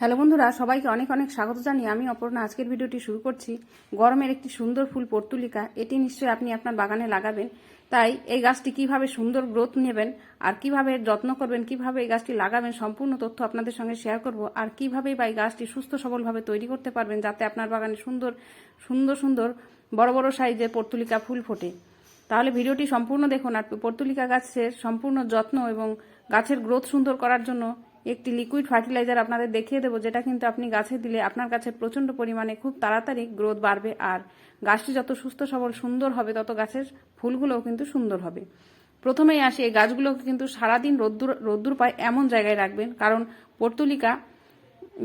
Hello বন্ধুরা, সবাইকে অনেক অনেক স্বাগত জানিয়ে আমি অপর্ণা। আজকের ভিডিওটি শুরু করছি গরমের একটি সুন্দর ফুল পর্তুলিকা। এটি নিশ্চয়ই আপনি আপনার বাগানে লাগাবেন। তাই এই গাছটি কীভাবে সুন্দর গ্রোথ নেবেন আর কীভাবে যত্ন করবেন, কীভাবে এই গাছটি লাগাবেন সম্পূর্ণ তথ্য আপনাদের সঙ্গে শেয়ার করব আর কীভাবে বা এই গাছটি সুস্থ সবলভাবে তৈরি করতে পারবেন যাতে আপনার বাগানে সুন্দর সুন্দর সুন্দর বড় বড় সাইজের পর্তুলিকা ফুল ফোটে। তাহলে ভিডিওটি সম্পূর্ণ দেখুন আর পর্তুলিকা গাছের সম্পূর্ণ যত্ন এবং গাছের গ্রোথ সুন্দর করার জন্য একটি লিকুইড ফার্টিলাইজার আপনাদের দেখিয়ে দেবো, যেটা কিন্তু আপনি গাছে দিলে আপনার গাছের প্রচণ্ড পরিমাণে খুব তাড়াতাড়ি গ্রোথ বাড়বে আর গাছটি যত সুস্থ, সবল, সুন্দর হবে, তত গাছের ফুলগুলোও কিন্তু সুন্দর হবে। প্রথমেই আসি, এই গাছগুলোকে কিন্তু সারাদিন রোদ্দুর রোদ্দুর পায় এমন জায়গায় রাখবেন, কারণ পর্তুলিকা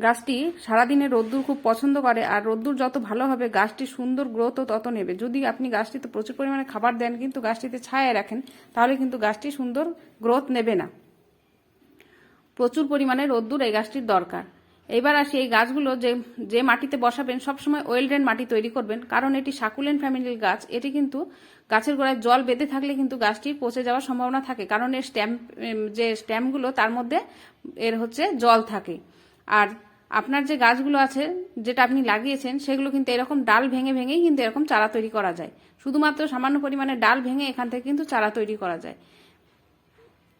গাছটি সারাদিনে রোদ্দুর খুব পছন্দ করে আর রোদ্দুর যত ভালো হবে গাছটি সুন্দর গ্রোথও তত নেবে। যদি আপনি গাছটিতে প্রচুর পরিমাণে খাবার দেন, কিন্তু গাছটিতে ছায়া রাখেন, তাহলে কিন্তু গাছটি সুন্দর গ্রোথ নেবে না। প্রচুর পরিমাণে রোদ্দুর এই গাছটির দরকার। এবার আসি এই গাছগুলো যে যে মাটিতে বসাবেন, সবসময় ওয়েল ড্রেন মাটি তৈরি করবেন, কারণ এটি সাকুলেন ফ্যামিলির গাছ, এটি কিন্তু গাছের গোড়ায় জল বেঁধে থাকলে কিন্তু গাছটি পচে যাওয়ার সম্ভাবনা থাকে, কারণ এর স্ট্যাম্প যে স্ট্যাম্পগুলো তার মধ্যে এর হচ্ছে জল থাকে। আর আপনার যে গাছগুলো আছে, যেটা আপনি লাগিয়েছেন, সেগুলো কিন্তু এরকম ডাল ভেঙে ভেঙেই কিন্তু এরকম চারা তৈরি করা যায়। শুধুমাত্র সামান্য পরিমাণে ডাল ভেঙে এখান থেকে কিন্তু চারা তৈরি করা যায়।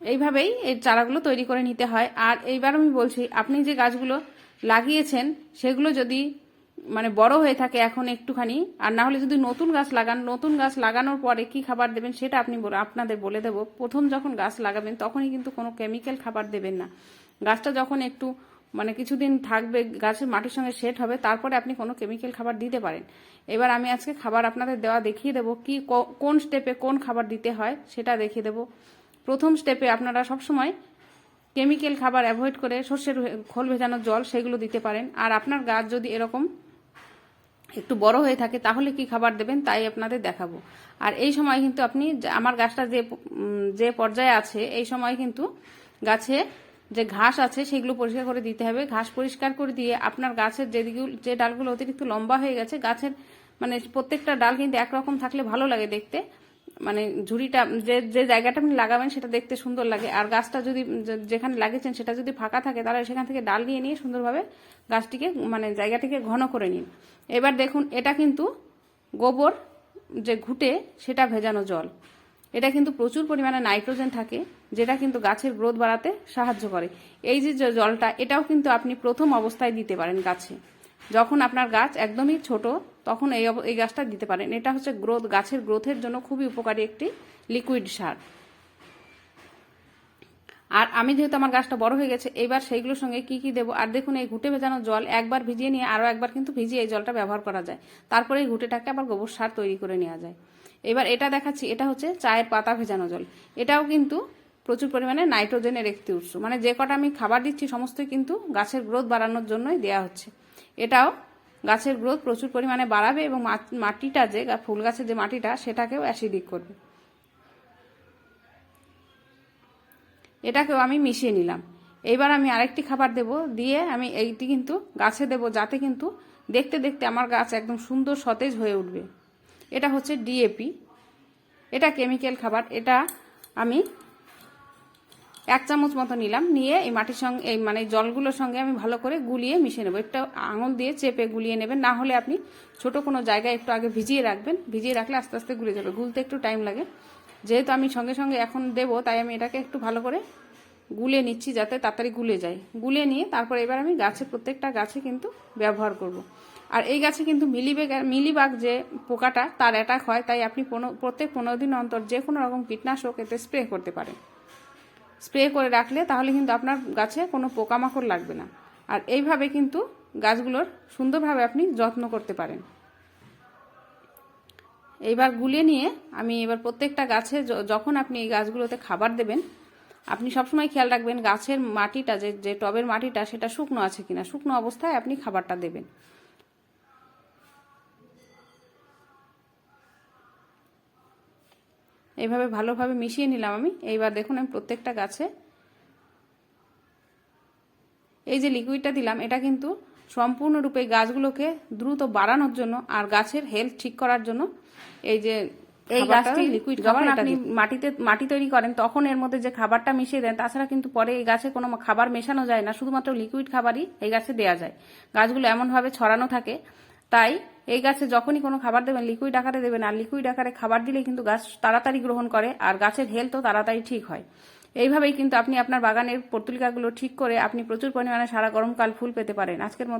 এইভাবেই এই চারাগুলো তৈরি করে নিতে হয়। আর এইবার আমি বলছি, আপনি যে গাছগুলো লাগিয়েছেন, সেগুলো যদি মানে বড় হয়ে থাকে এখন একটুখানি, আর না হলে যদি নতুন গাছ লাগান, নতুন গাছ লাগানোর পরে কি খাবার দেবেন সেটা আপনি আপনাদের বলে দেব। প্রথম যখন গাছ লাগাবেন, তখনই কিন্তু কোনো কেমিক্যাল খাবার দেবেন না। গাছটা যখন একটু মানে কিছুদিন থাকবে, গাছের মাটির সঙ্গে সেট হবে, তারপরে আপনি কোনো কেমিক্যাল খাবার দিতে পারেন। এবার আমি আজকে খাবার আপনাদের দেওয়া দেখিয়ে দেবো, কি কোন স্টেপে কোন খাবার দিতে হয়, সেটা দেখিয়ে দেবো। প্রথম স্টেপে আপনারা সবসময় কেমিক্যাল খাবার অ্যাভয়েড করে সর্ষের খোল ভেজানো জল সেগুলো দিতে পারেন। আর আপনার গাছ যদি এরকম একটু বড় হয়ে থাকে, তাহলে কি খাবার দেবেন তাই আপনাদের দেখাবো। আর এই সময় কিন্তু আপনি আমার গাছটা যে যে পর্যায়ে আছে, এই সময় কিন্তু গাছে যে ঘাস আছে, সেগুলো পরিষ্কার করে দিতে হবে। ঘাস পরিষ্কার করে দিয়ে আপনার গাছের যেদিকে যে ডালগুলো অতিরিক্ত লম্বা হয়ে গেছে, গাছের মানে প্রত্যেকটা ডাল কিন্তু একরকম থাকলে ভালো লাগে দেখতে। মানে ঝুড়িটা, যে যে জায়গাটা আপনি লাগাবেন সেটা দেখতে সুন্দর লাগে। আর গাছটা যদি যেখানে লাগিয়েছেন সেটা যদি ফাঁকা থাকে, তাহলে সেখান থেকে ডাল নিয়ে নিয়ে সুন্দরভাবে গাছটিকে মানে জায়গাটিকে ঘন করে নিন। এবার দেখুন, এটা কিন্তু গোবর যে ঘুটে, সেটা ভেজানো জল। এটা কিন্তু প্রচুর পরিমাণে নাইট্রোজেন থাকে, যেটা কিন্তু গাছের গ্রোথ বাড়াতে সাহায্য করে। এই যে জলটা, এটাও কিন্তু আপনি প্রথম অবস্থায় দিতে পারেন গাছে। যখন আপনার গাছ একদমই ছোট, তখন এই এই গাছটা দিতে পারেন। এটা হচ্ছে গ্রোথ, গাছের গ্রোথের জন্য খুবই উপকারী একটি লিকুইড সার। আর আমি যেহেতু আমার গাছটা বড় হয়ে গেছে, এবার সেইগুলোর সঙ্গে কি কি দেবো? আর দেখুন, এই ঘুটে ভেজানো জল একবার ভিজিয়ে নিয়ে আরও একবার কিন্তু ভিজিয়ে এই জলটা ব্যবহার করা যায়। তারপরে এই ঘুটেটাকে আবার গোবর সার তৈরি করে নেওয়া যায়। এবার এটা দেখাচ্ছি, এটা হচ্ছে চায়ের পাতা ভেজানো জল। এটাও কিন্তু প্রচুর পরিমাণে নাইট্রোজেনের একটি উৎস। মানে যে কটা আমি খাবার দিচ্ছি সমস্তই কিন্তু গাছের গ্রোথ বাড়ানোর জন্যই দেওয়া হচ্ছে। এটাও গাছের গ্রোথ প্রচুর পরিমাণে বাড়াবে এবং মাটিটা যে ফুল গাছের যে মাটিটা, সেটাকেও অ্যাসিডিক করবে। এটাকেও আমি মিশিয়ে নিলাম। এইবার আমি আরেকটি খাবার দেব। দিয়ে আমি এইটি কিন্তু গাছে দেব, যাতে কিন্তু দেখতে দেখতে আমার গাছ একদম সুন্দর সতেজ হয়ে উঠবে। এটা হচ্ছে ডিএপি এটা কেমিক্যাল খাবার। এটা আমি এক চামচ মতো নিলাম, নিয়ে এই মাটির সঙ্গে, এই মানে জলগুলোর সঙ্গে আমি ভালো করে গুলিয়ে মিশিয়ে নেব। একটা আঙুল দিয়ে চেপে গুলিয়ে নেবেন, না হলে আপনি ছোট কোনো জায়গায় একটু আগে ভিজিয়ে রাখবেন। ভিজিয়ে রাখলে আস্তে আস্তে গুলে যাবে, গুলতে একটু টাইম লাগে। যেহেতু আমি সঙ্গে সঙ্গে এখন দেবো, তাই আমি এটাকে একটু ভালো করে গুলে নিচ্ছি যাতে তাড়াতাড়ি গুলে যায়। গুলে নিয়ে তারপর এবার আমি গাছে, প্রত্যেকটা গাছে কিন্তু ব্যবহার করব। আর এই গাছে কিন্তু মিলিবেগ মিলিবাগ যে পোকাটা, তার অ্যাটাক হয়, তাই আপনি প্রত্যেক পনেরো দিন অন্তর যে কোনো রকম কীটনাশক এতে স্প্রে করতে পারেন। স্প্রে করে রাখলে তাহলে কিন্তু আপনার গাছে কোনো পোকামাকড় লাগবে না। আর এইভাবে কিন্তু গাছগুলোর সুন্দরভাবে আপনি যত্ন করতে পারেন। এইবার গুলিয়ে নিয়ে আমি এবার প্রত্যেকটা গাছে যখন আপনি এই গাছগুলোতে খাবার দেবেন, আপনি সবসময় খেয়াল রাখবেন গাছের মাটিটা, যে যে টবের মাটিটা, সেটা শুকনো আছে কিনা। শুকনো অবস্থায় আপনি খাবারটা দেবেন। এইভাবে ভালোভাবে মিশিয়ে নিলাম আমি। এইবার দেখুন আমি প্রত্যেকটা গাছে এই যে লিকুইডটা দিলাম এটা কিন্তু সম্পূর্ণরূপে গাছগুলোকে দ্রুত বাড়ানোর জন্য আর গাছের হেলথ ঠিক করার জন্য এই যে এই গাছটি লিকুইড খাবার আপনি মাটিতে মাটি তৈরি করেন তখন এর মধ্যে যে খাবারটা মিশিয়ে দেন তাছাড়া কিন্তু পরে এই গাছে কোনো খাবার মেশানো যায় না শুধুমাত্র লিকুইড খাবারই এই গাছে দেওয়া যায়। গাছগুলো এমনভাবে ছড়ানো থাকে তাই এই গাছে যখনই কোনো খাবার দেবেন, লিকুইড আকারে দেবেন, আর লিকুইড আকারে খাবার দিলে কিন্তু গাছ তাড়াতাড়ি গ্রহণ করে, আর গাছের হেলথও তাড়াতাড়ি ঠিক হয়। এইভাবেই কিন্তু আপনি আপনার বাগানের পর্তুলিকাগুলো ঠিক করে আপনি প্রচুর পরিমাণে সারা গরমকাল ফুল পেতে পারেন। আজকের মতন